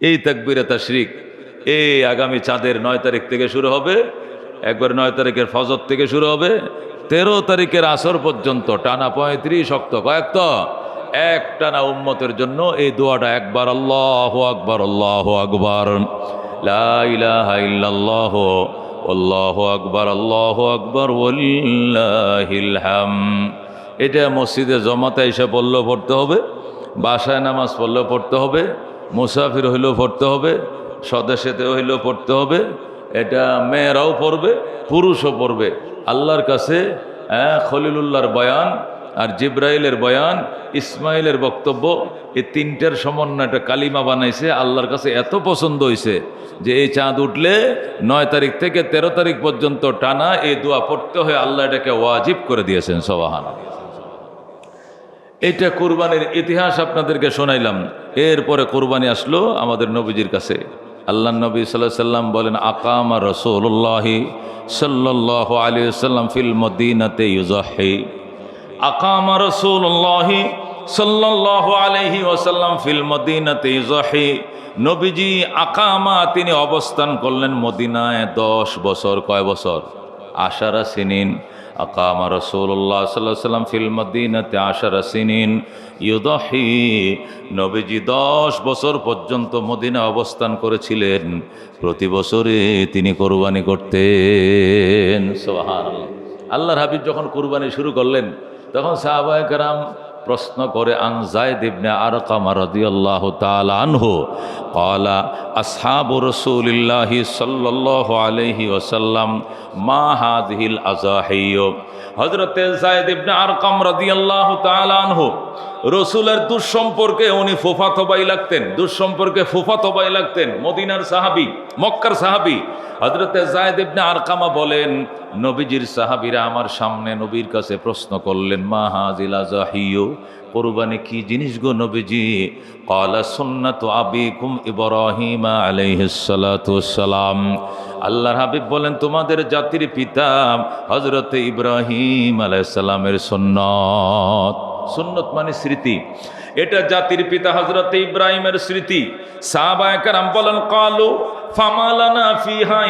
এই তাকবিরে তাশরিক, এই আগামী চাঁদের নয় তারিখ থেকে শুরু হবে। একবার নয় তারিখের ফজর থেকে শুরু হবে। তেরো তারিখের আসর পর্যন্ত টানা পঁয়ত্রিশ অক্ত কয়েক তো এক টানা উম্মতের জন্য এই দোয়াটা একবার আল্লাহ আকবার আল্লাহ আকবার। আল্লাহ আকবার আল্লাহ আকবার হাম। এটা মসজিদে জমাতে এসে পড়লেও পড়তে হবে, বাসায় নামাজ পড়লেও পড়তে হবে। মুসাফির হইলেও পড়তে হবে স্বদেশেতে হইলেও পড়তে হবে। এটা মেয়েরাও পড়বে, পুরুষও পড়বে। আল্লাহর কাছে হ্যাঁ খলিলুল্লাহর বয়ান আর জিব্রাইলের বয়ান, ইসমাইলের বক্তব্য, এই তিনটার সমন্বয় একটা কালিমা বানাইছে। আল্লাহর কাছে এত পছন্দ হয়েছে যে এই চাঁদ উঠলে নয় তারিখ থেকে তেরো তারিখ পর্যন্ত টানা এই দোয়া পড়তে হয়ে। আল্লাহ এটাকে ওয়াজিব করে দিয়েছেন সবাহানা এটা কোরবানির ইতিহাস আপনাদেরকে শোনাইলাম। এরপরে কোরবানি আসলো আমাদের নবীজির কাছে। আল্লাহ নবী সাল্লাহ সাল্লাম বলেন, আকামা রসুল্লাহি সাল্লাহ আলী সাল্লাম ফিল মদিনাতে ইউজাহি আকামা রসুল্লাহি সাল্লাহ আলহি ওসাল্লাম ফিল মদিনাতে ইউজাহি নবীজি আকামা তিনি অবস্থান করলেন মদিনায় দশ বছর। কয় বছর? আশারা সিনিন। আকামা রসুল্লাহ সাল্লাহ সাল্লাম ফিল মদিনাতে আশারা সিনিন ইউদহি নবীজি দশ বছর পর্যন্ত মদিনা অবস্থান করেছিলেন প্রতি বছরে তিনি কোরবানি করতেন। সোহান আল্লাহর হাবিব যখন কোরবানি শুরু করলেন, তখন সাহাবায়ে কেরাম প্রশ্ন করে আন জায়দ ইবনে আরকাম রাদিয়াল্লাহু তাআলা আনহু, ক্বালা, আসহাবু রাসূলিল্লাহি সাল্লাল্লাহু আলাইহি ওয়াসাল্লাম, মা হাযিহিল আযাহিয়্যু? হযরতে জায়দ ইবনে আরকাম রাদিয়াল্লাহু আনহু রসুলের দুঃসম্পর্কে উনি ফুফাতো ভাই লাগতেন, দুঃসম্পর্কে ফুফাতো ভাই লাগতেন, মদিনার সাহাবি, মক্কার সাহাবি। হজরতে জায়দ ইবনে আরকামা বলেন, নবীজির সাহাবিরা আমার সামনে নবীর কাছে প্রশ্ন করলেন, মা হাজিলা জাহিও কোরবানি কি জিনিস গো নবীজি? কলা সুন্নাত আবিকুম ইব্রাহিম আলাইহিসসালাম আল্লাহর হাবিব বলেন, তোমাদের জাতির পিতা হজরতে ইব্রাহিম আলাইসাল্লামের সুন্নত। সুন্নত মানে স্মৃতি। এটা জাতির পিতা হজরত ইব্রাহিমের স্মৃতি। কালু ফিহা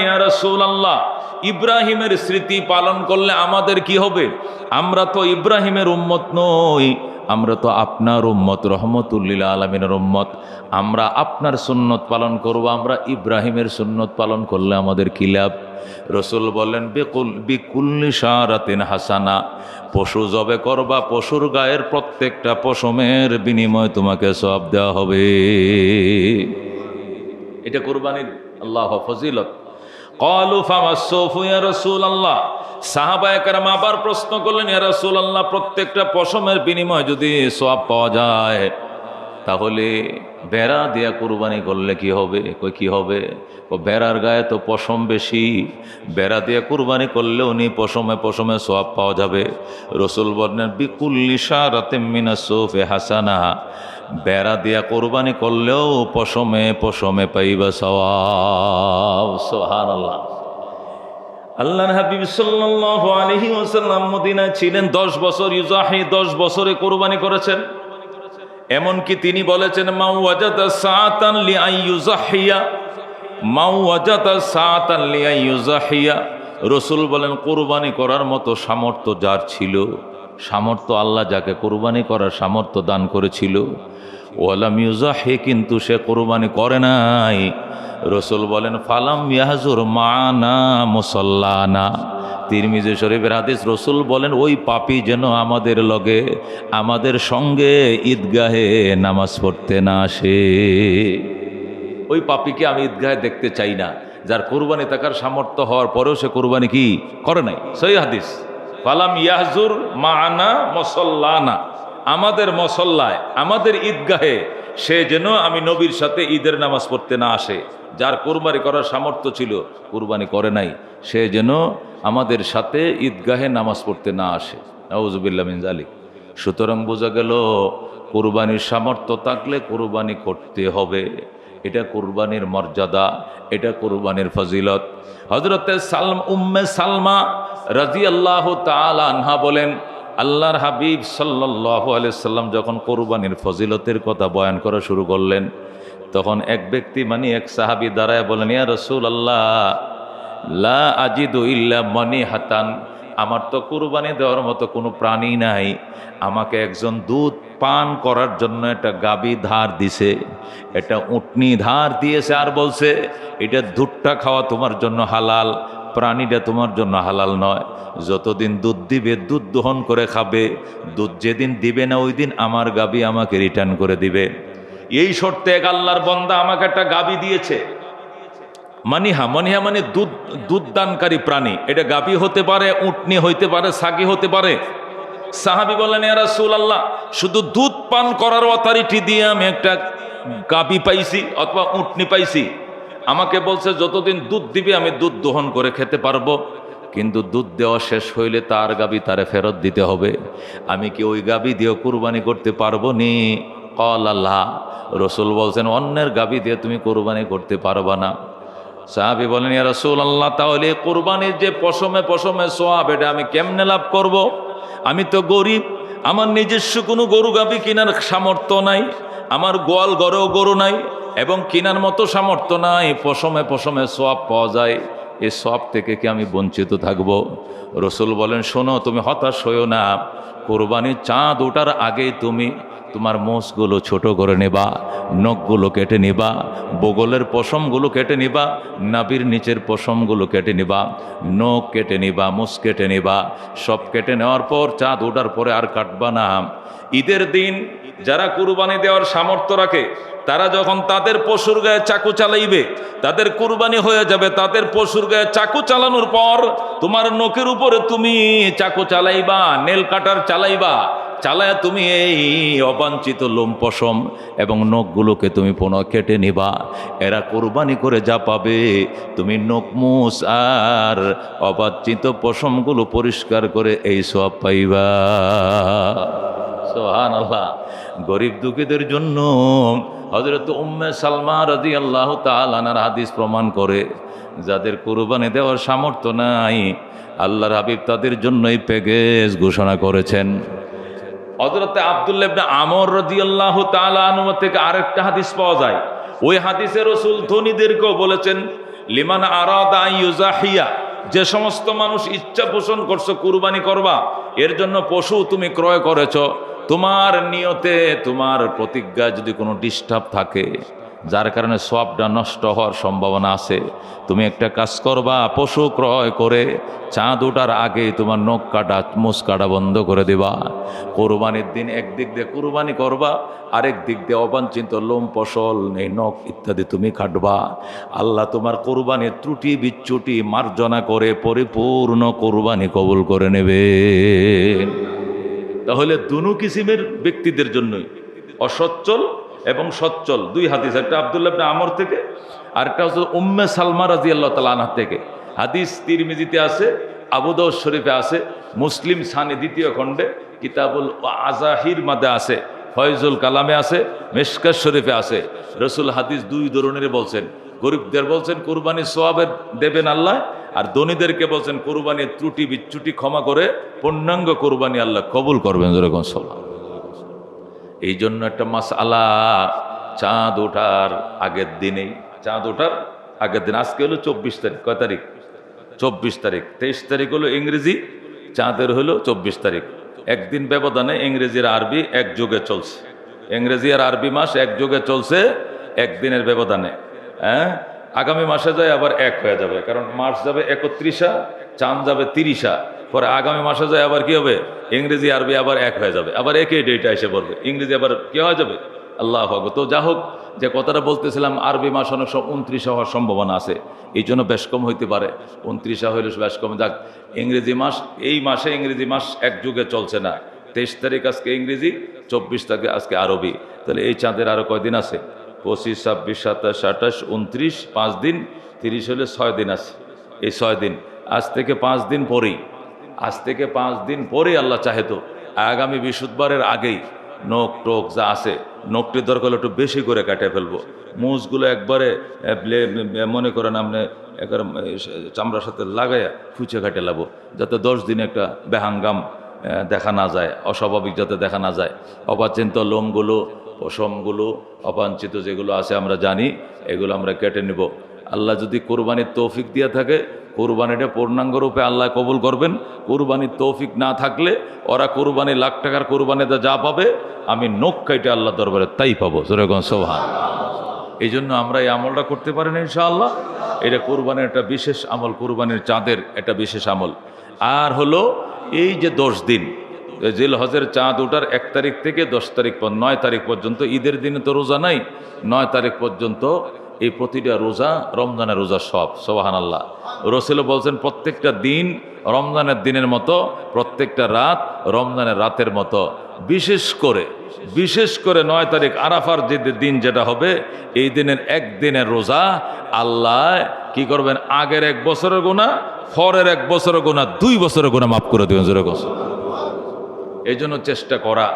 ইব্রাহিমের স্মৃতি পালন করলে আমাদের কি হবে? আমরা তো ইব্রাহিমের উম্মত নই। আমরা তো আপনার উম্মত, রহমতুল্লিল আলমিনের উম্মত। আমরা আপনার সুন্নত পালন করব, আমরা ইব্রাহিমের সুন্নত পালন করলে আমাদের কি লাভ? রসুল বললেন, বেকুল, বিকুল্লি সারাতিন হাসানা। পশু জবে করবা, পশুর গায়ের প্রত্যেকটা পশমের বিনিময় তোমাকে সব দেওয়া হবে। এটা কোরবানির আল্লাহ ফজিলত। কলু ফামাসফু রসুল আল্লাহ সাহাবায়কারাম আবার প্রশ্ন করলেন রসুল আল্লাহ প্রত্যেকটা পশমের বিনিময় যদি সব পাওয়া যায়, তাহলে বেড়া দেয়া কুরবানি করলে কি হবে? কই, কি হবে? ও বেড়ার গায়ে তো পশম বেশি, বেড়া দিয়ে কুরবানি করলে উনি পশমে পশমে সোয়াব পাওয়া যাবে। রসুল বলেন বিকুল্লি সারাতে মিনা সোফে হাসানা, বেড়া দিয়া কোরবানি করলেও পশমে পশমে পাইবা সওয়াব। সোহান আল্লাহ আল্লাহ হাবিব সাল্লাল্লাহু আলাইহি ওয়াসাল্লাম মদিনায় ছিলেন 10 বছর ইউজাহি 10 বছরে কোরবানি করেছেন। এমনকি তিনি বলেছেন মাউ ওয়াজাদা সাআতান লিআইয়ুজাহিয়া মাউ ওয়াজাদা সাআতান লিআইয়ুজাহিয়া রসুল বলেন, কোরবানি করার মতো সামর্থ্য যার ছিল, সামর্থ্য আল্লাহ যাকে কোরবানি করার সামর্থ্য দান করেছিল ওয়ালাম ইউজাহি কিন্তু সে কোরবানি করে নাই। রসুল বলেন, ফালাম ইয়াহাজুর মানা মুসল্লানা। তিরমিজে শরীফের হাদিস, রসুল বলেন, ওই পাপি যেন আমাদের লগে, আমাদের সঙ্গে ঈদগাহে নামাজ পড়তে না আসে। ওই পাপিকে আমি ঈদগাহে দেখতে চাই না। যার কোরবানি থাকার সামর্থ্য হওয়ার পরেও সে কোরবানি কি করে নাই? সই হাদিস। ফালাম ইয়াহজুর মানা মসল্লানা। আমাদের মসল্লায়, আমাদের ঈদগাহে সে যেন আমি নবীর সাথে ঈদের নামাজ পড়তে না আসে, যার কোরবানি করার সামর্থ্য ছিল, কোরবানি করে নাই, সে যেন আমাদের সাথে ঈদগাহে নামাজ পড়তে না আসে। নওয়াজুবিল্লা মিন জালিক সুতরাং বোঝা গেল, কোরবানির সামর্থ্য থাকলে কোরবানি করতে হবে। এটা কোরবানির মর্যাদা, এটা কোরবানির ফজিলত। হজরতে সালম, উম্মে সালমা রাজি আল্লাহ আনহা বলেন আল্লাহর হাবিব সাল্লাহ আলিয়াল্লাম যখন কোরবানির ফজিলতের কথা বয়ান করা শুরু করলেন, তখন এক ব্যক্তি মানে এক সাহাবি দাঁড়ায় বলেন, ইয়া রসুল আল্লাহ লা আজিদু ইল্লা মনি হাতান আমার তো কুরবানি দেওয়ার মতো কোনো প্রাণী নাই, আমাকে একজন দুধ পান করার জন্য একটা গাবি ধার দিছে এটা উটনি ধার দিয়েছে আর বলছে, এটা দুধটা খাওয়া তোমার জন্য হালাল প্রাণীটা তোমার জন্য হালাল নয়। যতদিন দুধ দিবে, দুধ দহন করে খাবে। দুধ যেদিন দিবে না, ওই দিন আমার গাবি আমাকে রিটার্ন করে দিবে। এই শর্তে এক আল্লাহর বন্দা আমাকে একটা গাবি দিয়েছে। মানিহা, মনিহা মানে দুধ দুধদানকারী প্রাণী। এটা গাবি হতে পারে, উটনি হইতে পারে, সাগি হতে পারে। সাহাবি বলেন রাসূল আল্লাহ শুধু দুধ পান করার অথরিটি দিয়ে আমি একটা গাবি পাইছি অথবা উটনি পাইছি। আমাকে বলছে, যতদিন দুধ দিবে, আমি দুধ দোহন করে খেতে পারব। কিন্তু দুধ দেওয়া শেষ হইলে তার গাবি তারে ফেরত দিতে হবে। আমি কি ওই গাবি দিয়ে কুরবানি করতে পারব নি? কল আল্লাহ, রসুল বলছেন, অন্যের গাবি দিয়ে তুমি কোরবানি করতে পারবা না। সাহাবি বলেন, ইয়া রসুল আল্লাহ তাহলে কোরবানির যে পশমে পশমে সোয়াব, এটা আমি কেমনে লাভ করব। আমি তো গরিব, আমার নিজস্ব কোনো গরু গাবি কেনার সামর্থ্য নাই, আমার গোয়াল গড়েও গরু নাই এবং কেনার মতো সামর্থ্য নাই, পশমে পশমে সোয়াব পাওয়া যায়। এ সব থেকে কি আমি বঞ্চিত থাকব? রসুল বলেন, শোনো, তুমি হতাশ হইও না। কোরবানির চাঁদ ওঠার আগেই তুমি তোমার মোষগুলো ছোট করে নেবা, নখগুলো কেটে নিবা, বগলের পশমগুলো কেটে নিবা নাবির নিচের পশমগুলো কেটে নিবা, নখ কেটে নিবা মুস কেটে নিবা। সব কেটে নেওয়ার পর চাঁদ ওঠার পরে আর কাটবা না। ঈদের দিন যারা কুরবানি দেওয়ার সামর্থ্য রাখে তারা যখন তাদের পশুর গায়ে চাকু চালাইবে, তাদের কুরবানি হয়ে যাবে, তাদের পশুর গায়ে চাকু চালানোর পর তোমার নখের উপরে তুমি চাকু চালাইবা, নেল কাটার চালাইবা, চালায় তুমি এই অবাঞ্ছিত লোম পশম এবং নখগুলোকে তুমি পুনঃ কেটে নিবা। এরা কোরবানি করে যা পাবে, তুমি নখ নখমুস আর অবাঞ্ছিত পশমগুলো পরিষ্কার করে এই সব পাইবা। সোহান আল্লাহ গরিব দুঃখীদের জন্য হজরত উম্মে সালমা রাজি আল্লাহ তালানার হাদিস প্রমাণ করে, যাদের কোরবানি দেওয়ার সামর্থ্য নাই, আল্লাহর হাবিব তাদের জন্যই প্যাকেজ ঘোষণা করেছেন। হজরতে আবদুল্লাবনে আমর রাজি আল্লাহ তালানুমা থেকে আরেকটা হাদিস পাওয়া যায়। ওই হাদিসে রসুল ধনীদেরকেও বলেছেন, লিমান আরাদা ইউজাহিয়া যে সমস্ত মানুষ ইচ্ছা পোষণ করছ কুরবানি করবা, এর জন্য পশু তুমি ক্রয় করেছ তোমার নিয়তে তোমার প্রতিজ্ঞা যদি কোনো ডিস্টার্ব থাকে, যার কারণে সবটা নষ্ট হওয়ার সম্ভাবনা আছে, তুমি একটা কাজ করবা, পশু ক্রয় করে চাঁদ ওঠার আগে তোমার নখ কাটা মুস কাটা বন্ধ করে দেবা। কোরবানির দিন একদিক দিয়ে কোরবানি করবা, আরেক দিক দিয়ে অবাঞ্ছিত লোম, ফসল, এই নখ ইত্যাদি তুমি কাটবা। আল্লাহ তোমার কোরবানির ত্রুটি বিচ্যুটি মার্জনা করে পরিপূর্ণ কোরবানি কবুল করে নেবে। তাহলে দুনু কিসিমের ব্যক্তিদের জন্যই। অসচ্ছল এবং সচ্ছল। দুই হাদিস, একটা আবদুল্লাহ আমর থেকে আরেকটা হচ্ছে উম্মে সালমা রাজি আল্লাহ তালা আনহার থেকে। হাদিস তিরমিজিতে আছে আবুদাউ শরীফে আছে, মুসলিম সানি দ্বিতীয় খণ্ডে, কিতাবুল আজাহির মাদে আছে, ফয়জুল কালামে আছে মেশকার শরীফে আছে। রসুল হাদিস দুই ধরনের বলছেন। গরিবদের বলছেন, কোরবানি সোয়াবের দেবেন আল্লাহ। আর ধনীদেরকে বলছেন কোরবানির ত্রুটি বিচ্যুটি ক্ষমা করে পূর্ণাঙ্গ কোরবানি আল্লাহ কবুল করবেন। যেরকম সল্লাহ এই জন্য একটা মাস আলা চাঁদ ওঠার আগের দিনেই, চাঁদ ওঠার আগের দিন, আজকে হলো চব্বিশ তারিখ, কয় তারিখ? চব্বিশ তারিখ, তেইশ তারিখ হলো ইংরেজি, চাঁদের হলো চব্বিশ তারিখ। একদিন ব্যবধানে ইংরেজির আরবি এক যুগে চলছে। ইংরেজি আর আরবি মাস এক যুগে চলছে, একদিনের ব্যবধানে। হ্যাঁ? আগামী মাসে যায় আবার এক হয়ে যাবে, কারণ মাস যাবে একত্রিশা, চাঁদ যাবে তিরিশা, পরে আগামী মাসে যায় আবার কি হবে? ইংরেজি, আরবি আবার এক হয়ে যাবে, আবার একই ডেটা এসে পড়বে, ইংরেজি আবার কি হয়ে যাবে? আল্লাহ হক তো যা হোক, যে কথাটা বলতেছিলাম, আরবি মাস অনেক সব উনত্রিশে হওয়ার সম্ভাবনা আছে, এই জন্য বেশ কম হইতে পারে, উনত্রিশে হইলে বেশ কম। যাক, ইংরেজি মাস, এই মাসে ইংরেজি মাস এক যুগে চলছে না, তেইশ তারিখ আজকে ইংরেজি, চব্বিশ তারিখে আজকে আরবি, তাহলে এই চাঁদের আরও কয়দিন আছে? পঁচিশ, ছাব্বিশ, সাতাশ, আঠাশ, উনত্রিশ, পাঁচ দিন, তিরিশ হলে ছয় দিন আছে। এই ছয় দিন। আজ থেকে পাঁচ দিন পরেই। আজ থেকে পাঁচ দিন পরেই আল্লাহ চাহে তো। আগামী বৃহস্পতিবারের আগেই নখ টোক যা আছে, নখটির দরকার একটু বেশি করে কাটে ফেলব। মুজগুলো একবারে মনে করেন আপনি একবার চামড়ার সাথে লাগাইয়া ফুচে কাটে লাবো, যাতে দশ দিন একটা বেহাঙ্গাম দেখা না যায়, অস্বাভাবিক যাতে দেখা না যায়। অবাচিন্ত লোমগুলো পশমগুলো, অবাঞ্ছিত যেগুলো আছে আমরা জানি, এগুলো আমরা কেটে নেব। আল্লাহ যদি কোরবানির তৌফিক দিয়ে থাকে, কোরবানিটা পূর্ণাঙ্গ রূপে আল্লাহ কবুল করবেন। কোরবানির তৌফিক না থাকলে ওরা কোরবানি, লাখ টাকার কোরবানিতে যা পাবে, আমি নখ কাইটে আল্লাহ দরবারে তাই পাবো। যেরকম সোহান এই জন্য আমরা এই আমলটা করতে পারি না ইনশাআল্লাহ। এটা কোরবানির একটা বিশেষ আমল, কোরবানির চাঁদের একটা বিশেষ আমল। আর হলো, এই যে দশ দিন জিল হজের চাঁদ ওঠার এক তারিখ থেকে দশ তারিখ পর, নয় তারিখ পর্যন্ত ঈদের দিনে তো রোজা নাই, নয় তারিখ পর্যন্ত এই প্রতিটা রোজা, রমজানের রোজা সব সোবাহান আল্লাহ রসিল বলছেন, প্রত্যেকটা দিন রমজানের দিনের মতো, প্রত্যেকটা রাত রমজানের রাতের মতো। বিশেষ করে বিশেষ করে নয় তারিখ আরাফার যে দিন যেটা হবে, এই দিনের একদিনের রোজা, আল্লাহ কি করবেন? আগের এক বছরের গোনা ফরের এক বছরের গোনা দুই বছরের গোনা মাফ করে দেবেন, জোরে কথা এই জন্য চেষ্টা করা,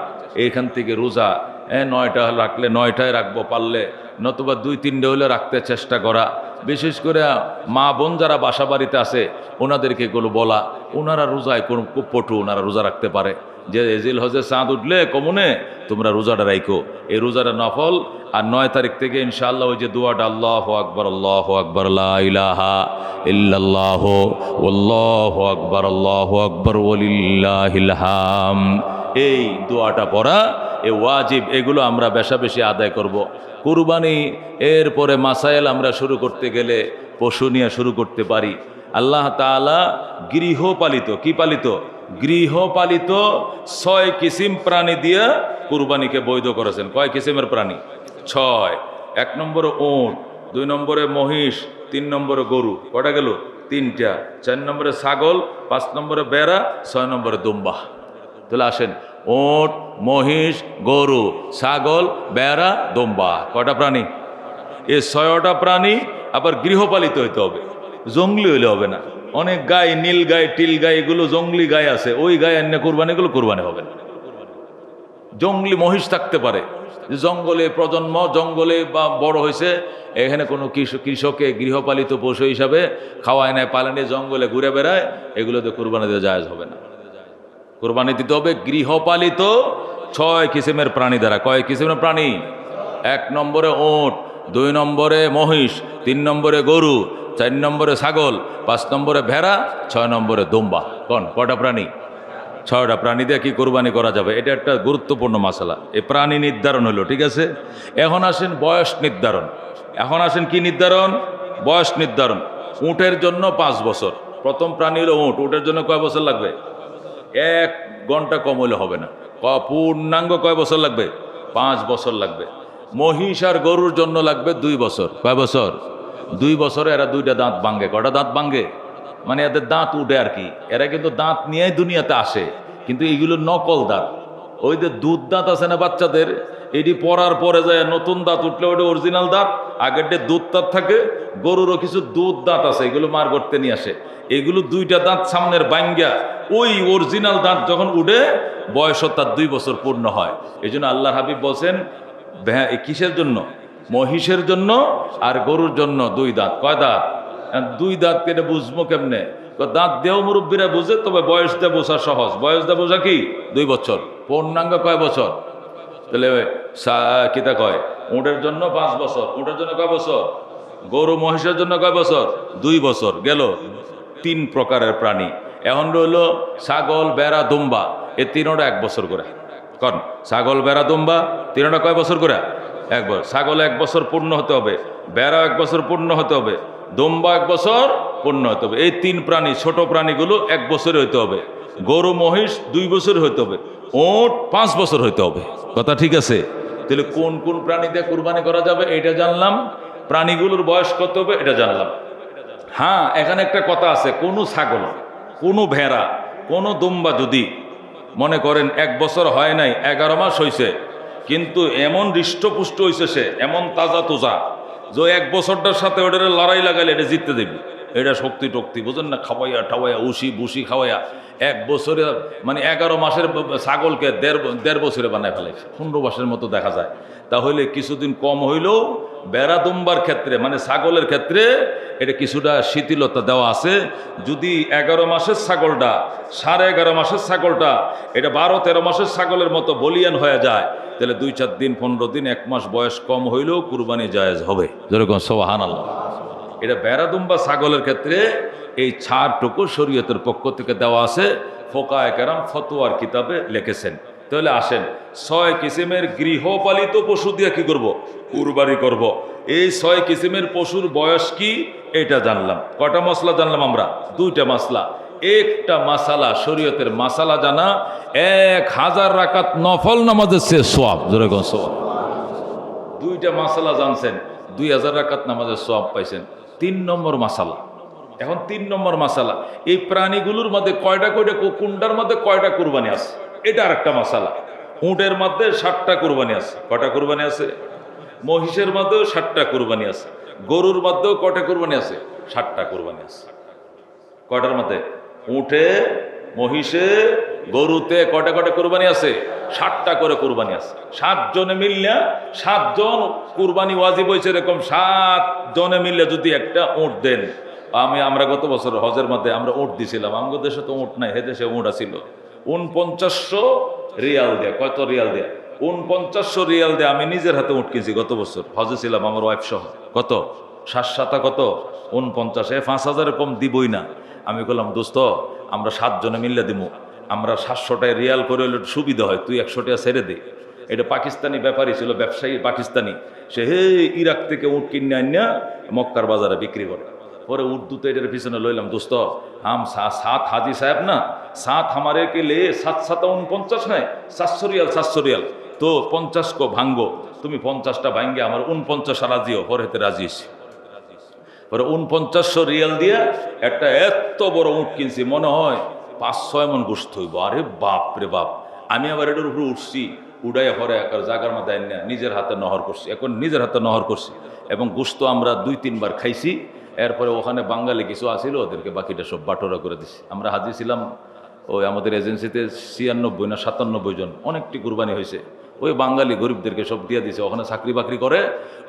এইখান থেকে রোজা হ্যাঁ নয়টা রাখলে নয়টায় রাখব পারলে, নতুবা দুই, তিনটে হলে রাখতে চেষ্টা করা। বিশেষ করে মা বোন যারা বাসা বাড়িতে আছে, ওনাদেরকে এগুলো বলা, ওনারা রোজায় খুব পটু, ওনারা রোজা রাখতে পারে। যে এজিল হজে চাঁদ উঠলে কমনে, তোমরা রোজাটা রাইকো এই রোজাটা নফল, আর নয় তারিখ থেকে ইনশাআল্লাহ ওই যে দোয়াটা, আল্লাহ আকবর আল্লাহ আকবর ইলাহা ইল্লাল্লাহ, আল্লাহ আকবর আল্লাহ আকবর ওলিল্লাহিলহাম এই দোয়াটা পড়া এ ওয়াজিব, এগুলো আমরা বেশা বেশি আদায় করব। কুরবানি, এরপরে মাসাইল আমরা শুরু করতে গেলে পশু নিয়ে শুরু করতে পারি। আল্লাহ তাআলা গৃহপালিত, কি পালিত? গৃহপালিত ছয় কিসিম প্রাণী দিয়ে কুরবানিকে বৈধ করেছেন। কয় কিসিমের প্রাণী? ছয়। এক নম্বরে ওঁট দুই নম্বরে মহিষ, তিন নম্বরে গরু। কটা গেল? তিনটা। চার নম্বরে ছাগল, পাঁচ নম্বরে বেড়া, ছয় নম্বরে দুম্বা তাহলে আসেন ওট মহিষ, গরু, ছাগল, বেড়া দম্বা কটা প্রাণী? এই ছয়টা প্রাণী আবার গৃহপালিত হইতে হবে। জঙ্গলি হইলে হবে না। অনেক গায়ে নীল গায়ে টিল গায়ে এগুলো জঙ্গলি গায়ে আছে। ওই গায়ে এনে কোরবানিগুলো কোরবানি হবে না। জঙ্গলি মহিষ থাকতে পারে। জঙ্গলে প্রজন্ম, জঙ্গলে বা বড় হয়েছে, এখানে কোনো কৃষক গৃহপালিত পশু হিসাবে খাওয়ায় নেয় পালানে জঙ্গলে ঘুরে বেড়ায়, এগুলোতে কোরবানি দেওয়া জায়জ হবে না। কোরবানি দিতে হবে গৃহপালিত ছয় কিসিমের প্রাণী দ্বারা। কয় কিসিমের প্রাণী? এক নম্বরে ওট, দুই নম্বরে মহিষ, তিন নম্বরে গরু চার নম্বরে ছাগল, পাঁচ নম্বরে ভেড়া, ছয় নম্বরে দোম্বা। কন? কটা প্রাণী? ছয়টা প্রাণী দিয়ে কি কোরবানি করা যাবে? এটা একটা গুরুত্বপূর্ণ মশলা এই প্রাণী নির্ধারণ হলো, ঠিক আছে? এখন আসেন বয়স নির্ধারণ। এখন আসেন কি নির্ধারণ? বয়স নির্ধারণ। উটের জন্য পাঁচ বছর। প্রথম প্রাণী হলো উট। উটের জন্য কয় বছর লাগবে? এক ঘণ্টা কম হলে হবে না। ক- পূর্ণাঙ্গ কয় বছর লাগবে? পাঁচ বছর লাগবে। মহিষ আর গরুর জন্য লাগবে দুই বছর। কয় বছর? দুই বছরে এরা দুইটা দাঁত ভাঙ্গে কটা দাঁত ভাঙ্গে মানে এদের দাঁত উঠে আর কি। এরা কিন্তু দাঁত নিয়েই দুনিয়াতে আসে, কিন্তু এইগুলো নকল দাঁত। ওই যে দুধ দাঁত আছে না বাচ্চাদের, এটি পরার পরে যায় নতুন দাঁত উঠলে ওটা অরিজিনাল দাঁত, আগের ডে দুধ দাঁত থাকে, গরুরও কিছু দুধ দাঁত আছে, এগুলো মার করতে নিয়ে আসে। এগুলো দুইটা দাঁত সামনের বাঙ্গা ওই অরিজিনাল দাঁত যখন উঠে বয়স তার দুই বছর পূর্ণ হয়। এই জন্য আল্লাহ হাবিব বলছেন কিসের জন্য? মহিষের জন্য আর গরুর জন্য দুই দাঁত। কয় দাঁত? দুই দাঁত কেটে বুঝব কেমনে? দাঁত দেহ মুরব্বীরা বুঝে, তবে বয়স দিয়ে বোঝা সহজ। বয়স দিয়ে বোঝা কি? দুই বছর। পূর্ণাঙ্গ কয় বছর? তাহলে কিতা কয়? উটের জন্য পাঁচ বছর। উটের জন্য কয় বছর? গরু মহিষের জন্য কয় বছর? দুই বছর। গেল তিন প্রকারের প্রাণী। এখন রইল ছাগল, বেড়া, দুম্বা। এ তিনোটা এক বছর করে। কন, ছাগল, বেড়া, দুম্বা, তিনোটা কয় বছর করে? এক বছর। ছাগল এক বছর পূর্ণ হতে হবে, বেড়া এক বছর পূর্ণ হতে হবে, দুম্বা এক বছর পূর্ণ হতে হবে। এই তিন প্রাণী, ছোট প্রাণীগুলো এক বছরে হইতে হবে। গরু, মহিষ দুই বছর হইতে হবে। ওট পাঁচ বছর হইতে হবে। কথা ঠিক আছে? তাহলে কোন কোন প্রাণী দিয়ে কুরবানি করা যাবে এটা জানলাম। প্রাণীগুলোর বয়স কত হবে এটা জানলাম। হ্যাঁ এখানে একটা কথা আছে, কোনো ছাগল, কোনো ভেড়া, কোনো দুম্বা যদি মনে করেন এক বছর হয় নাই, এগারো মাস হয়েছে কিন্তু এমন হৃষ্টপুষ্ট হয়েছে সে, এমন তাজা তোজা, যে এক বছরটার সাথে ওটার লড়াই লাগালে এটা জিততে দেবে। এটা শক্তি টক্তি, বুঝেন না? খাওয়াইয়া, ঠাওয়াইয়া, উসি বুসি খাওয়াইয়া এক বছরে মানে এগারো মাসের ছাগলকে দেড় দেড় বছরে বানায় ফেলাইছে। পনেরো মাসের মতো দেখা যায়। তাহলে কিছুদিন কম হইলেও বেড়া দুম্বার ক্ষেত্রে মানে ছাগলের ক্ষেত্রে এটা কিছুটা শিথিলতা দেওয়া আছে। যদি এগারো মাসের ছাগলটা, সাড়ে এগারো মাসের ছাগলটা, এটা বারো তেরো মাসের ছাগলের মতো বলিয়ান হয়ে যায় তাহলে দুই চার দিন, পনেরো দিন, এক মাস বয়স কম হইলেও কুরবানি জায়েজ হবে। যেরকম সোহান আল্লাহ এটা বেড়াদুম্বা ছাগলের ক্ষেত্রে এই ছাড়টুকু শরীয়তের পক্ষ থেকে দেওয়া আছে। ফোকায় কেরাম ফতোয়ার কিতাবে লিখেছেন। তাহলে আসেন, ছয় কিসিমের গৃহপালিত পশু দিয়ে কি করব? কুরবানি করব। এই ছয় কিসিমের পশুর বয়স কি? এটা জানলাম। কটা মশলা জানলাম আমরা? দুইটা মশলা। একটা মাসালা, শরীয়তের মাসালা জানা, এক হাজার রাকাত নফল নামাজের সে সোয়াব। যেরকম সোয়াব? দুইটা মাসালা জানছেন, দুই হাজার রাকাত নামাজের সোয়াব পাইছেন। তিন নম্বর মাসালা। এখন তিন নম্বর মাসালা, এই প্রাণীগুলোর মধ্যে কয়টা কয়টা কু- কুন্ডার মধ্যে কয়টা কুরবানি আছে? এটা আর একটা মাসালা। উটের মধ্যে ষাটটা কুরবানি আছে। কয়টা কুরবানি আছে? মহিষের মধ্যেও ষাটটা কুরবানি আছে। গরুর মধ্যেও কটা কুরবানি আছে? ষাটটা কুরবানি আছে। কয়টার মধ্যে? উঠে, মহিষে, গরুতে কয়টা কয়টা কুরবানি আছে? ষাটটা করে কুরবানি আছে। সাত জনে মিললে, সাতজন কুরবানি ওয়াজিব হয়েছে এরকম সাত জনে মিললে যদি একটা উঁট দেন। আমি, আমরা গত বছর হজের মধ্যে আমরা উঁট দিছিলাম। আমাদের দেশে তো উঁট নাই, হে দেশে উঁট আছিল। উনপঞ্চাশশো রিয়াল দেয়া কত রিয়াল দেয়া? উনপঞ্চাশশো রিয়াল দিয়ে, আমি নিজের হাতে উঠ কিনছি গত বছর। হজে ছিলাম আমার ওয়াইফ সহ। কত? সাত সাতা কত? উনপঞ্চাশ পাঁচ হাজার কম দিবই না। আমি বললাম, দোস্ত, আমরা সাতজনে মিললে দিব আমরা সাতশোটায় রিয়াল করে হলে সুবিধা হয়, তুই একশো টাকা ছেড়ে দে। এটা পাকিস্তানি ব্যাপারই ছিল, ব্যবসায়ী পাকিস্তানি। সে হে ইরাক থেকে উঠ কিনে আনিয়া মক্কার বাজারে বিক্রি করে। পরে উর্দু তো এটার পিছনে লইলাম, দোস্ত, হাম সাত হাজি সাহেব না, সাত হামারে কে লে সাত সাত উনপঞ্চাশ নয়, সাতশো রিয়াল সাতশো রিয়াল। তো পঞ্চাশ কো ভাঙ্গো, তুমি পঞ্চাশটা ভাঙ্গে আমার উনপঞ্চাশ রাজিও পরে হেতে রাজি পরে উনপঞ্চাশশো রিয়াল দিয়ে একটা এত বড় উঠ কিনছি, মনে হয় পাঁচ, ছয় মন গোস্ত হইব। আরে বাপ রে বাপ, আমি আবার এটার উপরে উঠছি, উড়াইয়া পরে একার জাগার মধ্যে আইন নিজের হাতে নহর করছি, এখন নিজের হাতে নহর করছি। এবং গোস্ত আমরা দুই, তিনবার খাইছি, এরপরে ওখানে বাঙালি কিছু আসিল ওদেরকে বাকিটা সব বাটোরা করে দিছি। আমরা হাজির ছিলাম ওই আমাদের এজেন্সিতে ছিয়ানব্বই না সাতানব্বই জন, অনেকটি কুরবানি হয়েছে। ওই বাঙালি গরিবদেরকে সব দিয়ে দিছে, ওখানে চাকরি বাকরি করে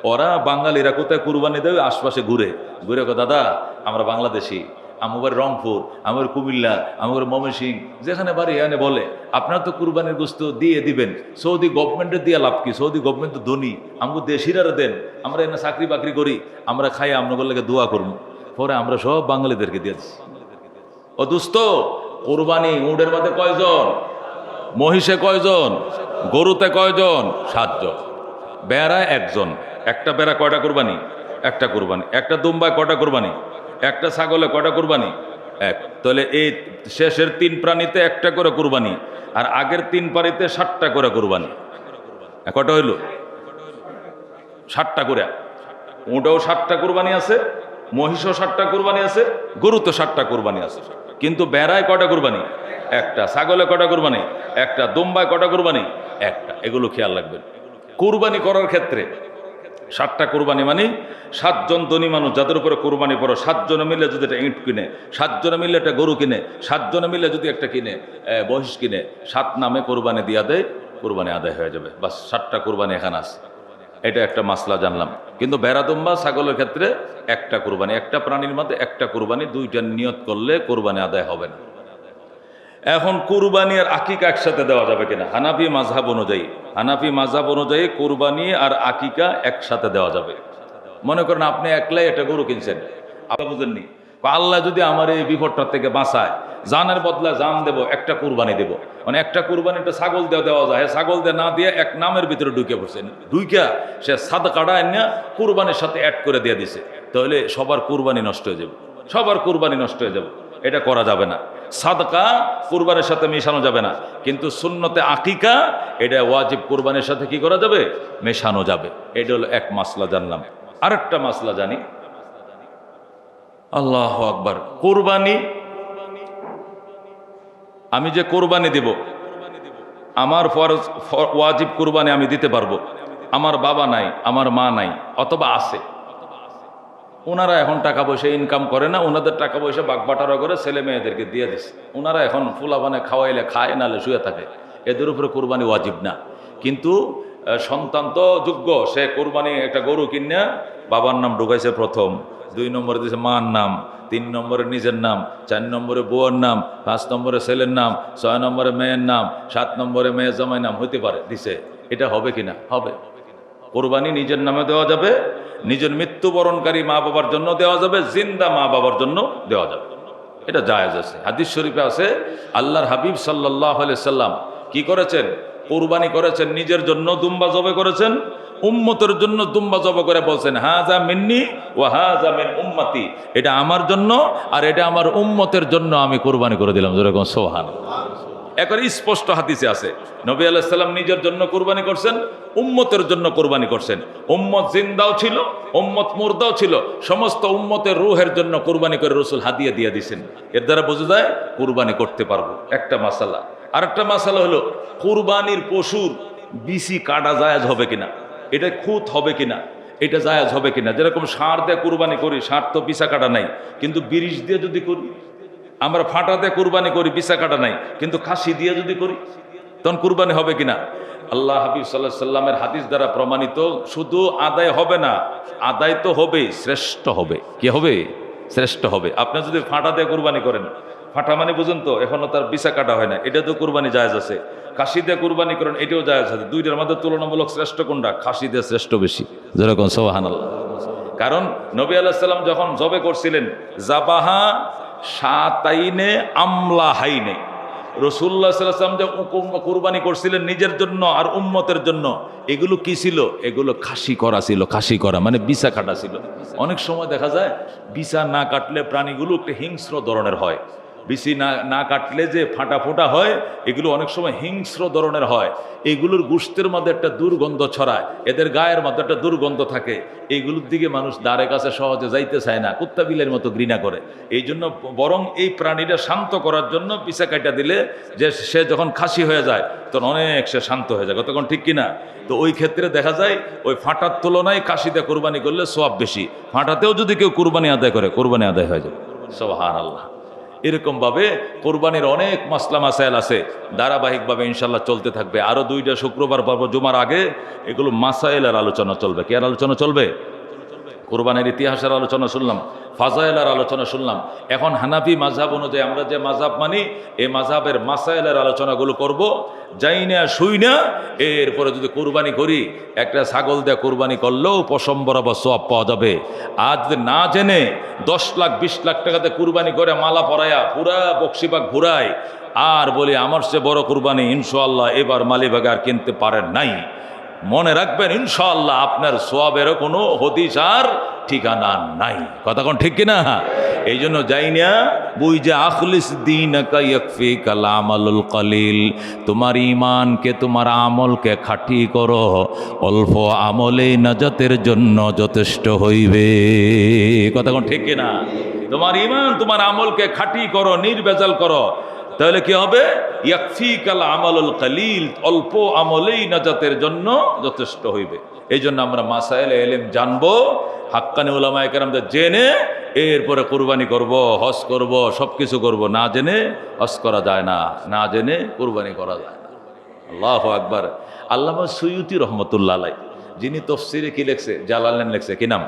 ওরা বাঙালিরা কোথায় কুরবানি ওই আশপাশে ঘুরে। ঘুরে দাদা, আমরা বাংলাদেশি। আমার রংপুর আমার কুমিল্লা আমার ময়মনসিং যেখানে বাড়ি এখানে বলে, আপনার তো কুরবানির গোস্ত দিয়ে দিবেন। সৌদি গভর্নমেন্টের দিয়ে লাভ কি? সৌদি গভর্নমেন্ট তো ধনী। আমাকে দেশিরারা দেন। আমরা এখানে চাকরি বাকরি করি। আমরা খাই আপনাদের লাগে দোয়া করব। পরে আমরা সব বাঙালিদেরকে দিয়েছি ও দুস্ত, কোরবানি উটের মধ্যে কয়জন? মহিষে কয়জন? গরুতে কয়জন? সাতজন। বেড়ায় একজন। একটা বেড়া কয়টা কোরবানি? একটা কোরবানি। একটা দুম্বায় কটা কোরবানি? একটা ছাগলে কটা কোরবানি? এক। তাহলে এই শেষের তিন প্রাণীতে একটা করে কোরবানি আর আগের তিন পানিতে ষাটটা করে কোরবানি। কটা হইল? ষাটটা করে। উটাও ষাটটা কোরবানি আছে, মহিষও ষাটটা কোরবানি আছে গরু তো ষাটটা কোরবানি আছে। কিন্তু বেড়ায় কটা কোরবানি? একটা। ছাগলে কটা কোরবানি? একটা। দোম্বায় কটা কোরবানি? একটা। এগুলো খেয়াল রাখবেন। কোরবানি করার ক্ষেত্রে সাতটা কোরবানি মানে সাতজন ধনী মানুষ যাদের উপরে কোরবানি পড়ো, সাতজনে মিলে যদি একটা ইঁট কিনে, সাতজনে মিলে একটা গরু কিনে, সাতজনে মিলে যদি একটা কিনে বহিষ কিনে, সাত নামে কোরবানি দিয়া দেয়, কোরবানি আদায় হয়ে যাবে। বাস, সাতটা কোরবানি এখানে আছে। এটা একটা মাসলা জানলাম। কিন্তু বেড়াদুম্বা ছাগলের ক্ষেত্রে একটা কোরবানি, একটা প্রাণীর মধ্যে একটা কোরবানি, দুইটা নিয়ত করলে কোরবানি আদায় হবে না। এখন কুরবানি আর আকিকা একসাথে দেওয়া যাবে কিনা? হানাফি মাঝহাব অনুযায়ী। হানাফি মাঝহাব অনুযায়ী কুরবানি আর আকিকা একসাথে দেওয়া যাবে। মনে করেন আপনি একলাই একটা গরু কিনছেন। আপনি বুঝেননি। আল্লাহ যদি আমার এই বিপদটার থেকে বাঁচায়, জানের বদলা জান দেব, একটা কুরবানি দেব। মানে একটা কুরবানি একটা ছাগল দেওয়া দেওয়া যায়। ছাগল দিয়ে না দিয়ে এক নামের ভিতরে ঢুকে পড়ছেন ঢুইকা সে সাদ কাটা এনে কুরবানির সাথে অ্যাড করে দিয়ে দিছে। তাহলে সবার কুরবানি নষ্ট হয়ে যাবে। সবার কুরবানি নষ্ট হয়ে যাবে। এটা করা যাবে না। সাদকা কুরবানের সাথে মেশানো যাবে না। কিন্তু সুন্নতে আকিকা, এটা ওয়াজিব কুরবানের সাথে কি করা যাবে? মেশানো যাবে। এটা হলো এক মাসলা জানলাম। আরেকটা মাসলা জানি। আল্লাহ আকবার। কোরবানি, আমি যে কোরবানি দেব, আমার ফরজ ওয়াজিব কোরবানি আমি দিতে পারব। আমার বাবা নাই, আমার মা নাই, অথবা আছে। ওনারা এখন টাকা পয়সা ইনকাম করে না, ওনাদের টাকা পয়সা বাগবাটারা করে ছেলে মেয়েদেরকে দিয়ে দিছে। ওনারা এখন ফুলাবানে খাওয়াইলে খায়, নালে শুয়ে থাকে। এদের উপরে কোরবানি ওয়াজিব না। কিন্তু সন্তান তো যোগ্য, সে কোরবানি একটা গরু কিনে, বাবার নাম ঢুকাইছে প্রথম। দুই নম্বরে দিয়েছে মার নাম, তিন নম্বরে নিজের নাম, চার নম্বরে বউয়ের নাম, পাঁচ নম্বরে ছেলের নাম, ছয় নম্বরে মেয়ের নাম, সাত নম্বরে মেয়ের জামাই নাম হইতে পারে, দিছে। এটা হবে কিনা? হবে। কোরবানি নিজের নামে দেওয়া যাবে, নিজের মৃত্যুবরণকারী মা বাবার জন্য দেওয়া যাবে, জিন্দা মা বাবার জন্য দেওয়া যাবে। এটা জায়েজ আছে। হাদিস শরীফে আছে, আল্লাহর হাবিব সাল্লাহ সাল্লাম কি করেছেন? কোরবানি করেছেন, নিজের জন্য দুম্বা জবে করেছেন, উম্মতের জন্য দুম্বা জবে করে বলছেন হাজা মিন্নি ও হাজা মিন উম্মতি। এটা আমার জন্য আর এটা আমার উম্মতের জন্য আমি কোরবানি করে দিলাম, যেরকম সোহান। একবারে স্পষ্ট হাদিসে আছে। নবী আলাইসাল্লাম নিজের জন্য কোরবানি করছেন, উম্মতের জন্য কোরবানি করছেন। উম্মত জিন্দাও ছিল, উম্মত মুর্দাও ছিল। সমস্ত উম্মতের রুহের জন্য কোরবানি করে রসুল হাদিয়া দিয়ে দিছেন। এর দ্বারা বোঝা যায়, কোরবানি করতে পারব। একটা মাসালা। আর একটা মাসালা হলো, কোরবানির পশুর বিসি কাটা জায়াজ হবে কিনা? এটা খুঁত হবে কিনা? এটা জায়াজ হবে কিনা? যেরকম সার দিয়ে কোরবানি করি, সার তো পিসা কাটা নাই। কিন্তু বিরিশ দিয়ে যদি করি আমরা ফাটাতে কুরবানি করি বিসা কাটা নাই। কিন্তু খাসি দিয়ে যদি করি, তখন কুরবানি হবে কিনা? আল্লাহ হাবিব সাল্লাহ সাল্লামের হাদিস দ্বারা প্রমাণিত, শুধু আদায় হবে না, আদায় তো হবেই, শ্রেষ্ঠ হবে। কি হবে? শ্রেষ্ঠ হবে। আপনি যদি ফাটা দিয়ে কুরবানি করেন, ফাটা মানে বুঝুন তো, এখনও তার বিসা কাটা হয় না। এটা তো কুরবানি জায়জ আছে। খাসি দিয়ে কুরবানি করেন, এটাও জায়েজ আছে। দুইটার মধ্যে তুলনামূলক শ্রেষ্ঠ কোনটা? খাসি দিয়ে শ্রেষ্ঠ বেশি। যেরকম সোহান আল্লাহ কারণ নবী আলাইসাল্লাম যখন জবে করছিলেন, জাবাহা সাতাইনে আমলা হাইনে। রসুল্লা সাল্লাম যে কোরবানি করছিলেন নিজের জন্য আর উম্মতের জন্য, এগুলো কি ছিল? এগুলো খাসি করা ছিল, খাসি করা মানে বিছা কাটা ছিল। অনেক সময় দেখা যায়, বিছা না কাটলে প্রাণীগুলো একটু হিংস্র ধরনের হয়। বিসি না না কাটলে যে ফাটা ফোটা হয়, এগুলো অনেক সময় হিংস্র ধরনের হয়। এগুলোর গোষ্ঠের মধ্যে একটা দুর্গন্ধ ছড়ায়, এদের গায়ের মধ্যে একটা দুর্গন্ধ থাকে। এইগুলোর দিকে মানুষ দ্বারে কাছে সহজে যাইতে চায় না, কুত্তা বিলের মতো ঘৃণা করে। এই জন্য বরং এই প্রাণীটা শান্ত করার জন্য পিসা কাটা দিলে যে সে যখন খাসি হয়ে যায়, তখন অনেক সে শান্ত হয়ে যায়। তখন ঠিক কিনা? তো ওই ক্ষেত্রে দেখা যায়, ওই ফাটার তুলনায় কাশিতে কোরবানি করলে সব বেশি। ফাটাতেও যদি কেউ কোরবানি আদায় করে, কোরবানি আদায় হয়ে যাবে। সোহান আল্লাহ এরকমভাবে কোরবানির অনেক মাসলা মাসাইল আছে। ধারাবাহিকভাবে ইনশাল্লাহ চলতে থাকবে। আরও দুইটা শুক্রবার পর্ব জুমার আগে এগুলো মাসাইলের আলোচনা চলবে। কে আলোচনা চলবে? কোরবানির ইতিহাসের আলোচনা শুনলাম, ফাজাইলের আলোচনা শুনলাম। এখন হানাফি মাঝাব অনুযায়ী আমরা যে মাঝাব মানি, এই মাঝাবের মাসাইলের আলোচনাগুলো করব। যাই না শুই না এরপরে যদি কোরবানি করি, একটা ছাগল দিয়ে কোরবানি করলেও পশম বরাবর সব পাওয়া যাবে। আর যদি না জেনে দশ লাখ, বিশ লাখ টাকাতে কুরবানি করে মালা পরায়া, পুরা বক্সিবাগ ঘুরায়, আর বলি, আমার সে বড় কুরবানি ইনশাল্লাহ এবার মালিবাগে আর কিনতে পারেন নাই। মনে রাখবেন ইনশাল্লাহ আপনার সোয়াবেরও কোনো হদিস আর ঠিকানা নাই। কথা কোন ঠিক কিনা? এই জন্য যাই না বুই যে আখলিস দিন কালামালুল কালিল। তোমার ইমানকে তোমার আমলকে খাটি করো। অল্প আমলে নাজাতের জন্য যথেষ্ট হইবে। কথা কোন ঠিক কিনা? তোমার ইমান তোমার আমলকে খাটি করো, নির্বেজাল করো। তাহলে কি হবে? কালিল, অল্প আমলেই নাজাতের জন্য যথেষ্ট হইবে। এই জন্য আমরা মাসাইল এলেম জানব, হাক্কানি উলামা একরামদের জেনে, এরপরে কোরবানি করব, হজ করব সব কিছু করব। না জেনে হজ করা যায় না না জেনে কোরবানি করা যায় না। আল্লাহ আকবার। আল্লামা সৈয়দি রহমতুল্লাহ যিনি তফসিরে কি লেখছে? জালালেন লেখছে, কি নাম?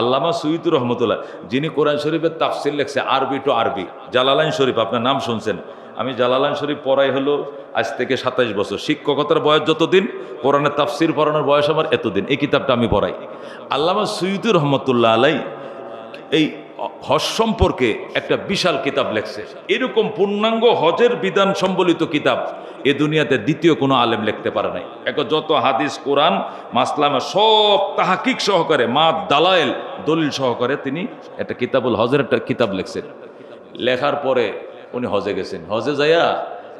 আল্লামা সুইতু রহমতুল্লাহ, যিনি কোরআন শরীফের তাফসির লেখছে, আরবি টু আরবি, জালালাইন শরীফ, আপনার নাম শুনছেন। আমি জালালান শরীফ পড়াই হলো আজ থেকে সাতাইশ বছর। শিক্ষকতার বয়স যতদিন, কোরআনের তাফসির পড়ানোর বয়স আমার এতদিন। এই কিতাবটা আমি পড়াই। আল্লামা সুইতু রহমতুল্লাহ আলাই এই হজ সম্পর্কে একটা বিশাল কিতাব লেখছে। এরকম পূর্ণাঙ্গ হজের বিধান সম্বলিত কিতাব এ দুনিয়াতে দ্বিতীয় কোনো আলেম লিখতে পারে নাই। এক যত হাদিস, কোরআন, মাসলামা সব তাহাকিক সহকারে মা দালায়েল দলিল সহকারে তিনি একটা কিতাবুল হজের একটা কিতাব লেখছেন। লেখার পরে উনি হজে গেছেন। হজে যাইয়া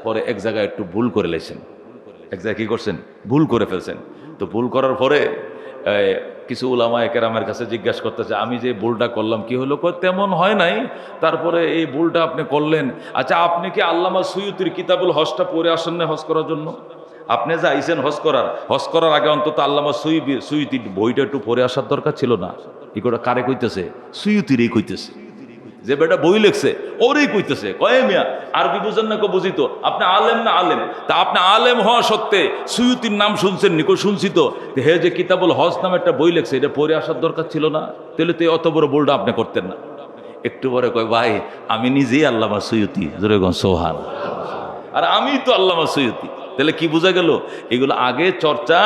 পরে এক জায়গায় একটু ভুল করে লেছেন। এক জায়গায় কী করছেন? ভুল করে ফেলছেন। তো ভুল করার পরে কিছু উলামা একেরামের কাছে জিজ্ঞাসা করতেছে, আমি যে ভুলটা করলাম, কি হলো? তেমন হয় নাই। তারপরে এই ভুলটা আপনি করলেন। আচ্ছা আপনি কি আল্লামা সুয়ুতির কিতাবুল হজটা পড়ে আসেন না হজ করার জন্য? আপনি যে আইসেন হজ করার হজ করার আগে অন্তত আল্লামা সুইবি সুইতির বইটা একটু পড়ে আসার দরকার ছিল না। ই করে, কারে কইতেছে? সুয়ুতিরই কইতেছে। যে বেটা বই লেখছে, ওরই কইতেছে, কয়ে মিয়া, আরবি বুঝেন না, কো বুঝিত আপনি আলেম না আলেম? তা আপনি আলেম হওয়া সত্ত্বে সুয়ুতির নাম শুনছেন নিকো শুনছি তো। হে যে কিতাবুল হজ নামে একটা বই লেখছে, এটা পড়ে আসার দরকার ছিল না? তাহলে তো অত বড় বোলটা আপনি করতেন না। একটু পরে কয়, ভাই, আমি নিজেই আল্লামা সৈয়তি সোহান। আর আমি তো আল্লামা সৈয়তি তাহলে কি বোঝা গেল? এগুলো আগে চর্চা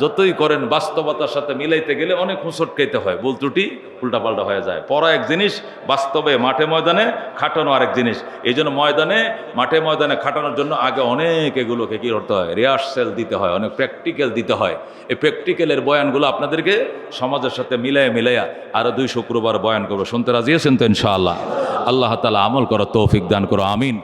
যতই করেন বাস্তবতার সাথে মিলাইতে গেলে অনেক হুঁচট খাইতে হয়। ভুল ত্রুটি উল্টাপাল্টা হয়ে যায়। পড়া এক জিনিস, বাস্তবে মাঠে ময়দানে খাটানো আরেক জিনিস। এই জন্য ময়দানে, মাঠে ময়দানে খাটানোর জন্য আগে অনেক এগুলোকে কী করতে হয়? রিহার্সেল দিতে হয়, অনেক প্র্যাকটিক্যাল দিতে হয়। এই প্র্যাকটিক্যালের বয়ানগুলো আপনাদেরকে সমাজের সাথে মিলাইয়া মিলাইয়া আরও দুই শুক্রবার বয়ান করব। শুনতে রাজি আছেন তো ইনশাআল্লাহ? আল্লাহ তালা আমল করো তৌফিক দান করো, আমিন।